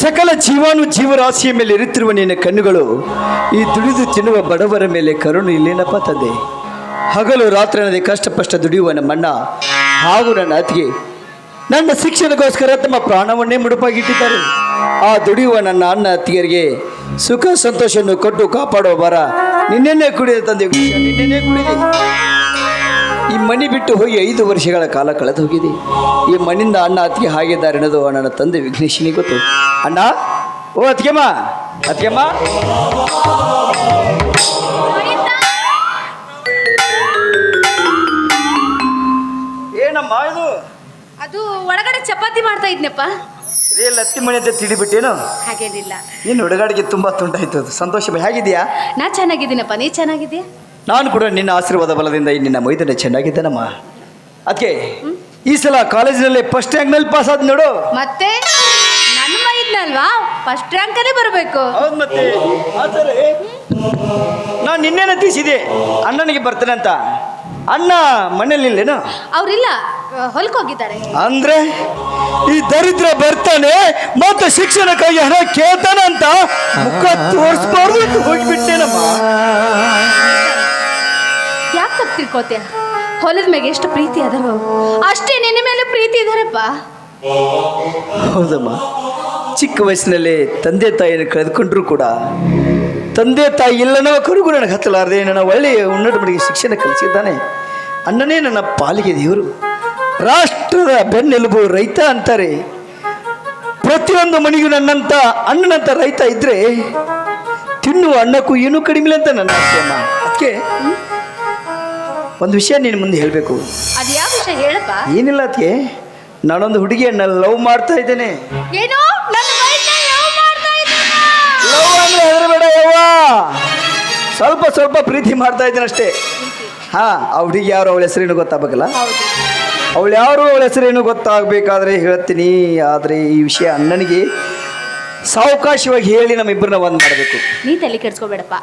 ಸಕಲ ಜೀವಾನು ಜೀವರಾಶಿಯ ಮೇಲೆ ಇರುತ್ತಿರುವ ನಿನ್ನ ಕಣ್ಣುಗಳು ಈ ದುಡಿದು ತಿನ್ನುವ ಬಡವರ ಮೇಲೆ ಕರುಣು ಇಲ್ಲೇನಪ್ಪ ತಂದೆ. ಹಗಲು ರಾತ್ರಿ ನನಗೆ ಕಷ್ಟಪಷ್ಟ ದುಡಿಯುವ ನಮ್ಮಣ್ಣ ಹಾಗೂ ನನ್ನ ಅತ್ತಿಗೆ. ನನ್ನ ಶಿಕ್ಷಣಕ್ಕೋಸ್ಕರ ತಮ್ಮ ಪ್ರಾಣವನ್ನೇ ಮುಡುಪಾಗಿಟ್ಟಿದ್ದಾರೆ. ಆ ದುಡಿಯುವ ನನ್ನ ಅಣ್ಣ ಅತ್ತಿಗೆಯರಿಗೆ ಸುಖ ಸಂತೋಷವನ್ನು ಕೊಟ್ಟು ಕಾಪಾಡುವ ಬರ ನಿನ್ನೆನ್ನೇ ಕುಡಿದ ತಂದೆ. ನಿನ್ನೆನ್ನೇ ಕುಡಿದೆ. ಈ ಮಣಿ ಬಿಟ್ಟು ಹೋಗಿ ಐದು ವರ್ಷಗಳ ಕಾಲ ಕಳೆದು ಹೋಗಿದೆ. ಈ ಮಣ್ಣಿಂದ ಅಣ್ಣ ಅತ್ತಿಗೆ ಹಾಗಿದ್ದಾರೆ ಅನ್ನೋದು ಅಣ್ಣನ ತಂದೆ ವಿಘ್ನೇಶನಿಗೆ ಗೊತ್ತು. ಅಣ್ಣ ಓ ಅತ್ತಿಗೆಮ್ಮ ಅತ್ತಿಗೆಮ್ಮ. ಏನಮ್ಮ ಇದು? ಅದು ಒಳಗಡೆ ಚಪಾತಿ ಮಾಡ್ತಾ ಇದ್ನಪ್ಪ. ಇದೇ ಲತ್ತಿ ಮನೆ ಅಂತ ತಿಳಿಬಿಟ್ಟೇನು ಹಾಗೇನಿಲ್ಲ. ಏನು ಹುಡುಗಾಡಿಗೆ ತುಂಬಾ ತುಂಡಾಯ್ತು ಅದು. ಸಂತೋಷ ಹೇಗಿದೆಯಾ ನಾ ಚೆನ್ನಾಗಿದ್ದೀನಪ್ಪ ನೀ ಚೆನ್ನಾಗಿದ್ದೀಯ? ನಾನು ಕೂಡ ನಿನ್ನ ಆಶೀರ್ವಾದ ಬಲದಿಂದ ಈ ನಿನ್ನ ಮೈದಾನ ಚೆನ್ನಾಗಿದ್ದೇನಮ್ಮ ಅದಕ್ಕೆ ಈ ಸಲ ಕಾಲೇಜಿನಲ್ಲಿ ಫಸ್ಟ್ ರ್ಯಾಂಕ್ನಲ್ಲಿ ಪಾಸ್ ಆದ್ ನೋಡು. ಮತ್ತೆ? ನನ್ನ ಮೈದ್ನಲ್ವಾ ಫಸ್ಟ್ ರ್ಯಾಂಕ್ ಅಲ್ಲಿ ಬರಬೇಕು. ಹೌದು ಮತ್ತೆ. ಆಚಾರೆ ನಾನು ನಿನ್ನೆನ ತೀಸಿದೆ. ಅಣ್ಣನಿಗೆ ಬರ್ತೇನೆ ಅಂತ. ಅಣ್ಣ ಮನೇಲಿಲ್ಲೇನು ಅವರಿಲ್ಲ ಹೊಲಕ್ಕೆ ಹೋಗಿದ್ದಾರೆ ಅಂದ್ರೆ ಈ ದರಿದ್ರ ಬರ್ತಾನೆ ಮತ್ತೆ ಶಿಕ್ಷಣಕ್ಕಾಗಿ ಹಣ ಕೇಳ್ತಾನೆ ಅಂತ ಮುಖ ತೋರಿಸ್ಬಾರ್ದು ಅಂತ ಹೋಗ್ಬಿಟ್ಟೇನಮ್ಮ. ತಿಳ್ಕೊತೀಯ? ಹೊಲದ ಮೇಲೆ ಎಷ್ಟು ಪ್ರೀತಿ ಅದರ ಅಷ್ಟೇ ನಿನ್ನ ಮೇಲೆ ಪ್ರೀತಿ ಇದಾರಪ್ಪ ಹೌದಮ್ಮ. ಚಿಕ್ಕ ವಯಸ್ಸಿನಲ್ಲಿ ತಂದೆ ತಾಯಿಯನ್ನು ಕಳೆದುಕೊಂಡ್ರು ಕೂಡ ತಂದೆ ತಾಯಿ ಇಲ್ಲನೋ ಕರುಗು ನನಗೆ ಹತ್ತಲಾರದೆ ನನ್ನ ಒಳ್ಳೆಯ ಉನ್ನತ ಮಟ್ಟಿಗೆ ಶಿಕ್ಷಣ ಕಲಿಸಿದ್ದಾನೆ. ಅಣ್ಣನೇ ನನ್ನ ಪಾಲಿಗೆ ದೇವರು. ರಾಷ್ಟ್ರದ ಬೆನ್ನೆಲುಬು ರೈತ ಅಂತಾರೆ. ಪ್ರತಿಯೊಂದು ಮನೆಗೂ ನನ್ನಂತ ಅಣ್ಣನಂತ ರೈತ ಇದ್ರೆ ತಿನ್ನುವ ಅಣ್ಣಕ್ಕೂ ಏನೂ ಕಡಿಮೆ ಅಂತ ನನ್ನ ಅದಕ್ಕೆ ಒಂದು ವಿಷಯ ನಿನ್ನ ಮುಂದೆ ಹೇಳಬೇಕು. ಅದು ಯಾವ ವಿಷಯ ಹೇಳಪ್ಪ? ಏನಿಲ್ಲ ಅದಕ್ಕೆ ನಾನೊಂದು ಹುಡುಗಿಯನ್ನ ಲವ್ ಮಾಡ್ತಾ ಇದ್ದೇನೆ. ಏನು? ನನ್ನ ಮಾಡ್ತಾ? ಲವ್ ಅಂದ್ರೆ ಹೆದರಬೇಡ ಯವ್ವ. ಸ್ವಲ್ಪ ಸ್ವಲ್ಪ ಪ್ರೀತಿ ಮಾಡ್ತಾ ಇದ್ದೇನೆ ಅಷ್ಟೇ. ಹಾ ಆ ಹುಡುಗಿ ಯಾರು? ಅವಳ ಹೆಸರೇನು ಗೊತ್ತಾಗಬೇಕಲ್ಲ? ಹೌದು. ಅವಳು ಯಾರು? ಅವಳ ಹೆಸರೇನು ಗೊತ್ತಾಗಬೇಕಾದ್ರೆ ಹೇಳ್ತೀನಿ. ಆದರೆ ಈ ವಿಷಯ ಅಣ್ಣನಿಗೆ ಸಾವಕಾಶವಾಗಿ ಹೇಳಿ ನಮ್ಮಿಬ್ಬರನ್ನ ಒಂದು ಮಾಡಬೇಕು. ನೀ ತಲೆ ಕೆಡ್ಸ್ಕೊಬೇಡಪ್ಪ.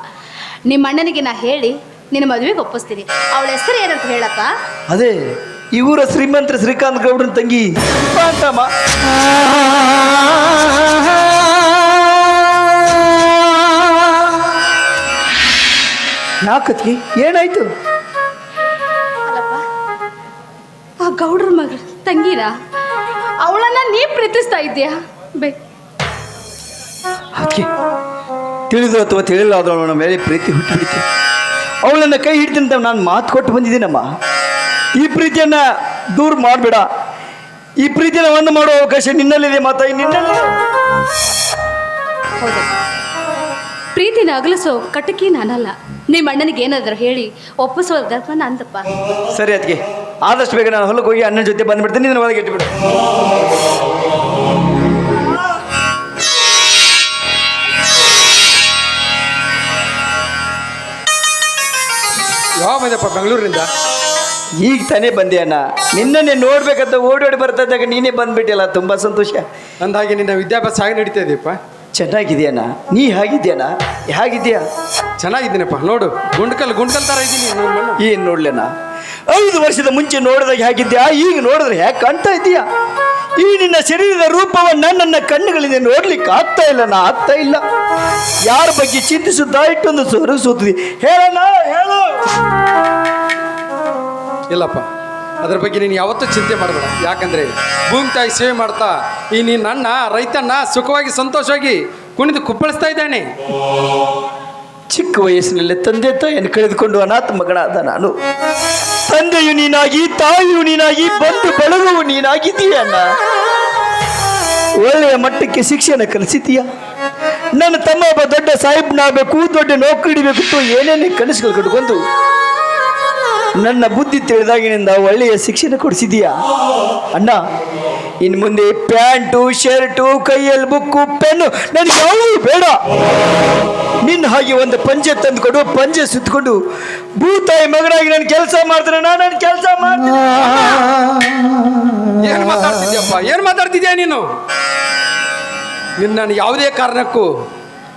ನಿಮ್ಮ ಅಣ್ಣನಿಗೆ ನಾ ಹೇಳಿ ನಿನ್ನ ಮದುವೆಗೆ ಒಪ್ಪಿಸ್ತೀನಿ. ಅವಳ ಹೆಸರು ಏನಂತ ಹೇಳಪ್ಪ ಅದೇ ಇವರ ಶ್ರೀಮಂತ ಶ್ರೀಮಂತರ ಶ್ರೀಕಾಂತ್ ಗೌಡ್ರನ್ ತಂಗಿ ದೀಪಾ ಅಂತಮ್ಮ ನಾಲ್ಕತ್ಗೆ ಏನಾಯ್ತು? ಅಲ್ಲಪ್ಪ ಆ ಗೌಡ್ರ ಮಗಳು ತಂಗಿರ ಅವಳನ್ನ ನೀ ಪ್ರೀತಿಸ್ತಾ ಇದ್ದೀಯಾ? ಬೇ. ತಿಳಿದು ಅಥವಾ ತಿಳಿಲ್ಲ ಆದ್ರೂ ಮೇಲೆ ಪ್ರೀತಿ ಹುಟ್ಟಿಬಿಡ್ತು ಅವಳನ್ನ ಕೈ ಹಿಡ್ತೀನಿ ನಾನು ಮಾತು ಕೊಟ್ಟು ಬಂದಿದ್ದೀನಮ್ಮ. ಈ ಪ್ರೀತಿಯನ್ನ ದೂರ ಮಾಡಬೇಡ. ಈ ಪ್ರೀತಿನ ಒಂದು ಮಾಡೋ ಅವಕಾಶ ನಿನ್ನಲ್ಲಿದೆ ಮಾತಾ ನಿನ್ನಲ್ಲಿ ಪ್ರೀತಿನ ಅಗಲಿಸೋ ಕಟಕಿ ನಾನಲ್ಲ. ನಿಮ್ಮ ಅಣ್ಣನಿಗೆ ಏನಾದರೂ ಹೇಳಿ ಒಪ್ಪಿಸೋ ಧರ್ಮ ನಂದಪ್ಪ ಸರಿ ಅದಕ್ಕೆ ಆದಷ್ಟು ಬೇಗ ನಾನು ಹೊಲಕ್ಕೆ ಹೋಗಿ ಅಣ್ಣನ ಜೊತೆ ಬಂದ್ಬಿಡ್ತೀನಿ ನಿನ್ನ ಒಳಗೆ ಇಟ್ಬಿಡು. ಬಂದಪ್ಪ ಬೆಂಗಳೂರಿಂದ? ಈಗ ತಾನೇ ಬಂದೆ ಅಣ್ಣ. ನಿನ್ನನ್ನೇ ನೋಡ್ಬೇಕಂತ ಓಡೋಡಿ ಬರ್ತಾ ಇದ್ದಾಗ ನೀನೇ ಬಂದ್ಬಿಟ್ಟಿಲ್ಲ ತುಂಬ ಸಂತೋಷ. ಅಂದಾಗೆ ನಿನ್ನ ವಿದ್ಯಾಭ್ಯಾಸ ಹಾಗೆ ನಡೀತಾ ಇದೆಯಪ್ಪ ಚೆನ್ನಾಗಿದೆಯಣ್ಣ ನೀ ಹೇಗಿದ್ಯಣ್ಣ ಹೇಗಿದ್ಯಾ? ಚೆನ್ನಾಗಿದ್ದೀನಪ್ಪ ನೋಡು. ಗುಂಡ್ಕಲ್ ಗುಂಡ್ಕಲ್ ಥರ ಇದ್ದೀನಿ ಏನು ನೋಡ್ಲೇನ ಐದು ವರ್ಷದ ಮುಂಚೆ ನೋಡಿದಾಗ ಹೇಗಿದ್ಯಾ? ಈಗ ನೋಡಿದ್ರೆ ಹೇಗೆ ಕಾಣ್ತಾ ಇದೀಯಾ ಈ ನಿನ್ನ ಶರೀರದ ರೂಪವನ್ನು ನನ್ನ ಕಣ್ಣುಗಳಿಂದ ನೋಡ್ಲಿಕ್ಕೆ ಆಗ್ತಾ ಇಲ್ಲ ನಾ ಆಗ್ತಾ ಇಲ್ಲ. ಯಾರ ಬಗ್ಗೆ ಚಿಂತಿಸುತ್ತಾ ಇಟ್ಟೊಂದು ಸೊರಗಿಸುತ್ತದೆ ಹೇಳಣ್ಣ ಹೇಳು. ಇಲ್ಲಪ್ಪ, ಅದ್ರ ಬಗ್ಗೆ ನೀನು ಯಾವತ್ತೂ ಚಿಂತೆ ಮಾಡಬೇಡ. ಯಾಕಂದ್ರೆ ಭೂಮಿ ತಾಯಿ ಸೇವೆ ಮಾಡ್ತಾ ಈ ನೀನು ನನ್ನ ರೈತನ್ನ ಸುಖವಾಗಿ ಸಂತೋಷವಾಗಿ ಕುಣಿದು ಕುಪ್ಪಳಿಸ್ತಾ ಇದ್ದಾನೆ. ಚಿಕ್ಕ ವಯಸ್ಸಿನಲ್ಲಿ ತಂದೆ ತಾಯಿಯನ್ನು ಕಳೆದುಕೊಂಡು ಅನಾಥ ಮಗನಾದ ನಾನು. ತಂದೆಯು ನೀನಾಗಿ, ತಾಯಿಯು ನೀನಾಗಿ ಬಂದು ಬಳಗವು ನೀನಾಗಿದ್ದೀಯ ಒಳ್ಳೆಯ ಮಟ್ಟಕ್ಕೆ ಶಿಕ್ಷಣ ಕಲಿಸಿದೀಯ ನನ್ನ ತಮ್ಮ ಒಬ್ಬ ದೊಡ್ಡ ಸಾಹಿಬ್ನಾಗಬೇಕು ದೊಡ್ಡ ನೌಕರಿ ಹಿಡಿಬೇಕು ಏನೇನೇ ಕನಸುಗಳು ಕಟ್ಕೊಂಡು. ನನ್ನ ಬುದ್ಧಿ ತಿಳಿದಾಗಿನಿಂದ ಒಳ್ಳೆಯ ಶಿಕ್ಷಣ ಕೊಡಿಸಿದೀಯಾ. ಅಣ್ಣ ಇನ್ನು ಮುಂದೆ ಪ್ಯಾಂಟು, ಶರ್ಟು, ಕೈಯಲ್ಲಿ ಬುಕ್ಕು, ಪೆನ್ನು, ನನಗೆ ಯಾವುದೂ ಬೇಡ. ನಿನ್ನ ಹಾಗೆ ಒಂದು ಪಂಜೆ ತಂದುಕೊಂಡು ಪಂಜೆ ಸುತ್ತಕೊಂಡು, ಭೂತಾಯಿ ಮಗನಾಗಿ ನಾನು ಕೆಲಸ ಮಾಡ್ತಾರೆ ನಾನು ನನ್ನ ಕೆಲಸ ಮಾಡ್ತೀನಿ. ಏನು ಮಾತಾಡ್ತಿದ್ಯಪ್ಪ? ಏನು ಮಾತಾಡ್ತಿದ್ಯಾ ನೀನು? ನಿನ್ನನ್ನು ಯಾವುದೇ ಕಾರಣಕ್ಕೂ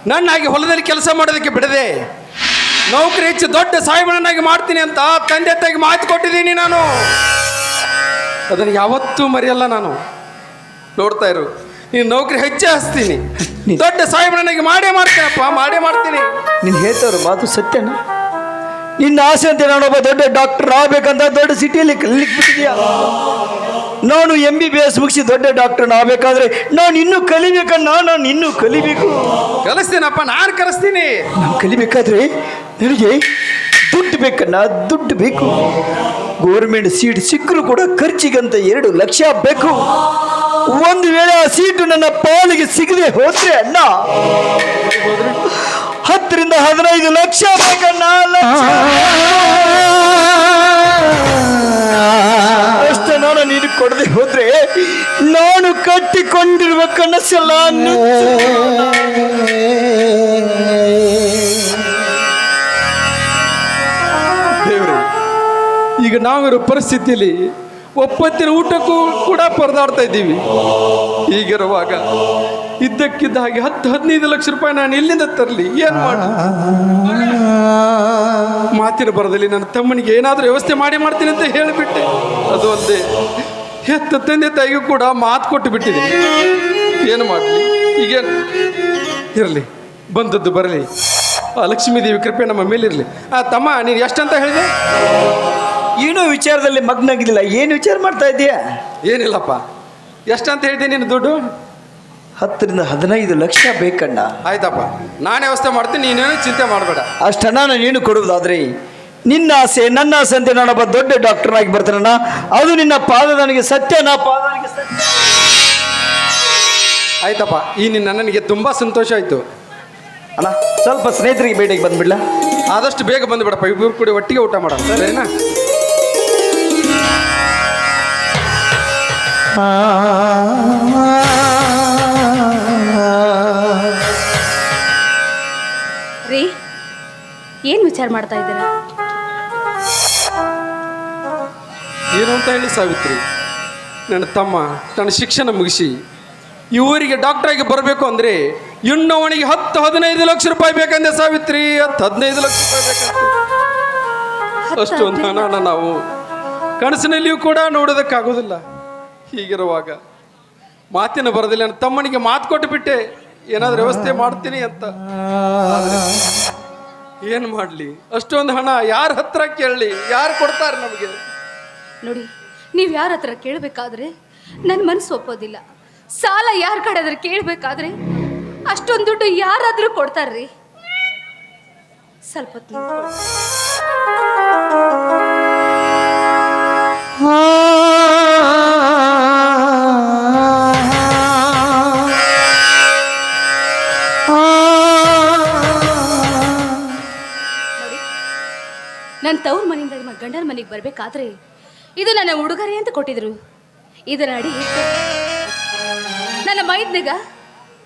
ನನ್ನಾಗಿ ಹೊಲದಲ್ಲಿ ಕೆಲಸ ಮಾಡೋದಕ್ಕೆ ಬಿಡದೆ ನೌಕರಿ ಹೆಚ್ಚು ದೊಡ್ಡ ಸಾಯಿಬಣ್ಣನಾಗಿ ಮಾಡ್ತೀನಿ ಅಂತ ತಂದೆ ತಾಯಿಗೆ ಮಾತು ಕೊಟ್ಟಿದ್ದೀನಿ ನಾನು. ಅದನ್ನು ಯಾವತ್ತೂ ಮರೆಯಲ್ಲ ನಾನು. ನೋಡ್ತಾ ಇರು ನೀನು ನೌಕರಿ ಹೆಚ್ಚೆ ಹಚ್ತೀನಿ. ದೊಡ್ಡ ಸಾಹೇಬನಿಗೆ ಮಾಡೇ ಮಾಡ್ತೀನಪ್ಪ ಮಾಡೇ ಮಾಡ್ತೀನಿ. ನೀನು ಹೇಳ್ತವ್ರ ಮಾತು ಸತ್ಯನ ನಿನ್ನ ಆಸೆ ಅಂತ ನಾನೊಬ್ಬ ದೊಡ್ಡ ಡಾಕ್ಟರ್ ಆಗ್ಬೇಕಂತ ದೊಡ್ಡ ಸಿಟಿಯಲ್ಲಿ ಕಲಿಕ್ ಬಿಟ್ಟಿದ್ಯಾ ನಾನು ಎಂ ಬಿ ಬಿ ಎಸ್ ಮುಗಿಸಿ ದೊಡ್ಡ ಡಾಕ್ಟರ್ ಆಗ್ಬೇಕಾದ್ರೆ ನಾನು ಇನ್ನೂ ಕಲಿಬೇಕನ್ನ ನಾನು? ಇನ್ನೂ ಕಲಿಬೇಕು. ಕಲಿಸ್ತೀನಪ್ಪ ನಾನು ಕಲಿಸ್ತೀನಿ. ನಾನು ಕಲಿಬೇಕಾದ್ರೆ ನನಗೆ ದುಡ್ಡು ಬೇಕನ್ನ ದುಡ್ಡು ಬೇಕು. ಗೋರ್ಮೆಂಟ್ ಸೀಟ್ ಸಿಕ್ಕರೂ ಕೂಡ ಖರ್ಚಿಗಂತ ಎರಡು ಲಕ್ಷ ಬೇಕು. ಒಂದು ವೇಳೆ ಆ ಸೀಟು ನನ್ನ ಪಾಲಿಗೆ ಸಿಗದೆ ಹೋದ್ರೆ ಅಣ್ಣ ಹತ್ತರಿಂದ ಹದಿನೈದು ಲಕ್ಷ ಬೇಕನ್ನ ಲಕ್ಷ. ನಾನು ಕೊಡದೆ ಹೋದ್ರೆ ನಾನು ಕಟ್ಟಿಕೊಂಡಿರುವ ಕನಸೆಲ್ಲ ದೇವರು ಈಗ ನಾವಿರೋ ಪರಿಸ್ಥಿತಿಯಲ್ಲಿ ಒಪ್ಪತ್ತಿನ ಊಟಕ್ಕೂ ಕೂಡ ಪರದಾಡ್ತಾ ಇದ್ದೀವಿ. ಹೀಗಿರುವಾಗ ಇದ್ದಕ್ಕಿದ್ದ ಹಾಗೆ ಹತ್ತು ಹದಿನೈದು ಲಕ್ಷ ರೂಪಾಯಿ ನಾನು ಎಲ್ಲಿಂದ ತರಲಿ? ಏನು ಮಾಡಿ ಮಾತಿನ ಬರದಲ್ಲಿ ನನ್ನ ತಮ್ಮನಿಗೆ ಏನಾದರೂ ವ್ಯವಸ್ಥೆ ಮಾಡಿ ಮಾಡ್ತೀನಿ ಅಂತ ಹೇಳಿಬಿಟ್ಟೆ. ಅದು ಅಲ್ಲದೆ ಹೆತ್ತ ತಂದೆ ತಾಯಿಗೂ ಕೂಡ ಮಾತು ಕೊಟ್ಟು ಬಿಟ್ಟಿದೆ. ಏನು ಮಾಡಲಿ? ಈಗೇನು? ಇರಲಿ. ಬಂದದ್ದು ಬರಲಿ. ಆ ಲಕ್ಷ್ಮೀ ದೇವಿ ಕೃಪೆ ನಮ್ಮ ಮೇಲಿರಲಿ. ಆ ತಮ್ಮ, ನೀನು ಎಷ್ಟಂತ ಹೇಳಿದೆ? ಏನೋ ವಿಚಾರದಲ್ಲಿ ಮಗ್ನ ಮಗ್ನಾಗಿದ್ದಿಲ್ಲ. ಏನು ವಿಚಾರ ಮಾಡ್ತಾ ಇದ್ದೀಯಾ? ಏನಿಲ್ಲಪ್ಪ. ಎಷ್ಟಂತ ಹೇಳಿದೆ ನೀನು ದುಡ್ಡು? ಹತ್ತರಿಂದ ಹದಿನೈದು ಲಕ್ಷ ಬೇಕಣ್ಣ. ಆಯ್ತಪ್ಪ. ನಾನು ವ್ಯವಸ್ಥೆ ಮಾಡ್ತೀನಿ ನೀನೇನು ಚಿಂತೆ ಮಾಡಬೇಡ. ಅಷ್ಟಣ್ಣ ನಾನು ನೀನು ಕೊಡುವುದಾದ್ರೆ? ನಿನ್ನ ಆಸೆ ನನ್ನ ಆಸೆ ಅಂತ ನಾನೊಬ್ಬ ದೊಡ್ಡ ಡಾಕ್ಟರ್ ಆಗಿ ಬರ್ತಾನಣ್ಣ. ಅದು ನಿನ್ನ ಪಾದ ನನಗೆ ಸತ್ಯ ನಾ ಪಾದ ನನಗೆ ಸತ್ಯ. ಆಯ್ತಪ್ಪ. ಈ ನಿನ್ನ ನನಗೆ ತುಂಬ ಸಂತೋಷ ಆಯಿತು. ಅಣ್ಣ ಸ್ವಲ್ಪ ಸ್ನೇಹಿತರಿಗೆ ಭೇಟಿಗೆ ಬಂದ್ಬಿಡ್ಲಾ? ಆದಷ್ಟು ಬೇಗ ಬಂದುಬಿಡಪ್ಪ. ಇಬ್ಬರು ಕೂಡಿ ಒಟ್ಟಿಗೆ ಊಟ ಮಾಡೋಣ. ಸರಿನಾ? ರೀ ಏನು ವಿಚಾರ ಮಾಡ್ತಾ ಇದ್ದೀರಾ? ಏನು ಅಂತ ಹೇಳಿ ಸಾವಿತ್ರಿ ನನ್ನ ತಮ್ಮ ತನ್ನ ಶಿಕ್ಷಣ ಮುಗಿಸಿ ಇವರಿಗೆ ಡಾಕ್ಟರ್ ಡಾಕ್ಟ್ರಾಗಿ ಬರಬೇಕು ಅಂದರೆ ಇನ್ನು ಅವನಿಗೆ ಹತ್ತು ಹದಿನೈದು ಲಕ್ಷ ರೂಪಾಯಿ ಬೇಕಂದೆ ಸಾವಿತ್ರಿ ಹತ್ತು ಹದಿನೈದು ಲಕ್ಷ ರೂಪಾಯಿ ಬೇಕಂತೆ. ಅಷ್ಟೊಂದು ಹಣ ನಾವು ಕನಸಿನಲ್ಲಿಯೂ ಕೂಡ ನೋಡೋದಕ್ಕಾಗೋದಿಲ್ಲ. ಹೀಗಿರುವಾಗ ಮಾತಿನ ಬರೋದಿಲ್ಲ ನನ್ನ ತಮ್ಮನಿಗೆ ಮಾತು ಕೊಟ್ಟು ಬಿಟ್ಟೆ ಏನಾದರೂ ವ್ಯವಸ್ಥೆ ಮಾಡ್ತೀನಿ ಅಂತ. ಏನು ಮಾಡಲಿ? ಅಷ್ಟೊಂದು ಹಣ ಯಾರ ಹತ್ರ ಕೇಳಲಿ? ಯಾರು ಕೊಡ್ತಾರೆ ನಮಗೆ? ನೋಡಿ ನೀವು ಯಾರ ಹತ್ರ ಕೇಳಬೇಕಾದ್ರೆ ನನ್ನ ಮನಸ್ಸು ಒಪ್ಪೋದಿಲ್ಲ. ಸಾಲ ಯಾರ ಕಡೆ ಆದ್ರೆ ಕೇಳಬೇಕಾದ್ರೆ ಅಷ್ಟೊಂದು ದುಡ್ಡು ಯಾರಾದರೂ ಕೊಡ್ತಾರ್ರಿ. ಸ್ವಲ್ಪ ಹೊತ್ತು ನಿಂತ್ಕೊಳ್ಳಿ. ನನ್ನ ತವ್ರ ಮನೆಯಿಂದ ನಿಮ್ಮ ಗಂಡನ ಮನೆಗೆ ಬರಬೇಕಾದ್ರೆ ಇದು ನನ್ನ ಉಡುಗೊರೆ ಅಂತ ಕೊಟ್ಟಿದ್ರು. ಇದರ ಅಡಿ ನನ್ನ ಮೈದ್ನಿಗ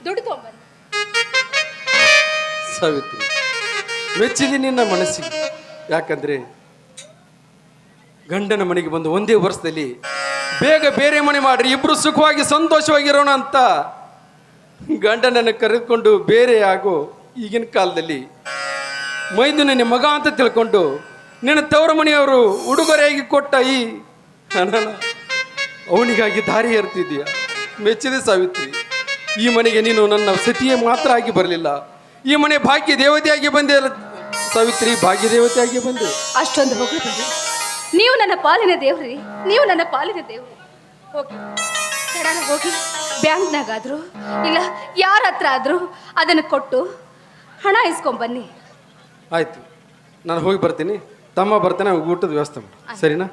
ದುಡ್ಡು ತೊಗೊಂಬನ್ನಿ. ಸಾವಿತ್ರಿ, ಮೆಚ್ಚಿದೆ ನಿನ್ನ ಮನಸ್ಸಿಗೆ. ಯಾಕಂದ್ರೆ ಗಂಡನ ಮನೆಗೆ ಬಂದು ಒಂದೇ ವರ್ಷದಲ್ಲಿ ಬೇಗ ಬೇರೆ ಮನೆ ಮಾಡ್ರಿ, ಇಬ್ರು ಸುಖವಾಗಿ ಸಂತೋಷವಾಗಿರೋಣ ಅಂತ ಗಂಡನನ್ನು ಕರೆದುಕೊಂಡು ಬೇರೆ ಆಗೋ ಈಗಿನ ಕಾಲದಲ್ಲಿ ಮೈದು ನಿನ್ನ ಮಗ ಅಂತ ತಿಳ್ಕೊಂಡು ನಿನ್ನ ತವರ ಮನೆಯವರು ಉಡುಗೊರೆಯಾಗಿ ಕೊಟ್ಟ ಈ ಹಣನ ಅವನಿಗಾಗಿ ದಾರಿ ಏರ್ತಿದ್ದೀಯ. ಮೆಚ್ಚಿದೆ ಸಾವಿತ್ರಿ ಈ ಮನೆಗೆ ನೀನು ನನ್ನ ಸತಿಯೇ ಮಾತ್ರ ಆಗಿ ಬರಲಿಲ್ಲ. ಈ ಮನೆ ಭಾಗ್ಯ ದೇವತೆಯಾಗಿ ಬಂದೆ ಅಲ್ಲ ಸಾವಿತ್ರಿ ಭಾಗ್ಯ ದೇವತೆಯಾಗಿ ಬಂದೆ. ಅಷ್ಟೊಂದು ಹೋಗಿ ನೀವು ನನ್ನ ಪಾಲಿನ ದೇವ್ರಿ ನೀವು ನನ್ನ ಪಾಲಿನ ದೇವ್ರು. ಹೋಗಿ. ಸಡನ್ ಹೋಗಿ. ಬ್ಯಾಂಕ್ನಾಗಾದ್ರು ಇಲ್ಲ ಯಾರ ಹತ್ರ ಆದರೂ ಅದನ್ನು ಕೊಟ್ಟು ಹಣ ಇಸ್ಕೊಂಬನ್ನಿ ಆಯ್ತು. ನಾನು ಹೋಗಿ ಬರ್ತೀನಿ. ತಮ್ಮ ಬರ್ತಾನೆ ಊಟದ ವ್ಯವಸ್ಥೆ ಮಾಡಿ. ಸರಿನಾ?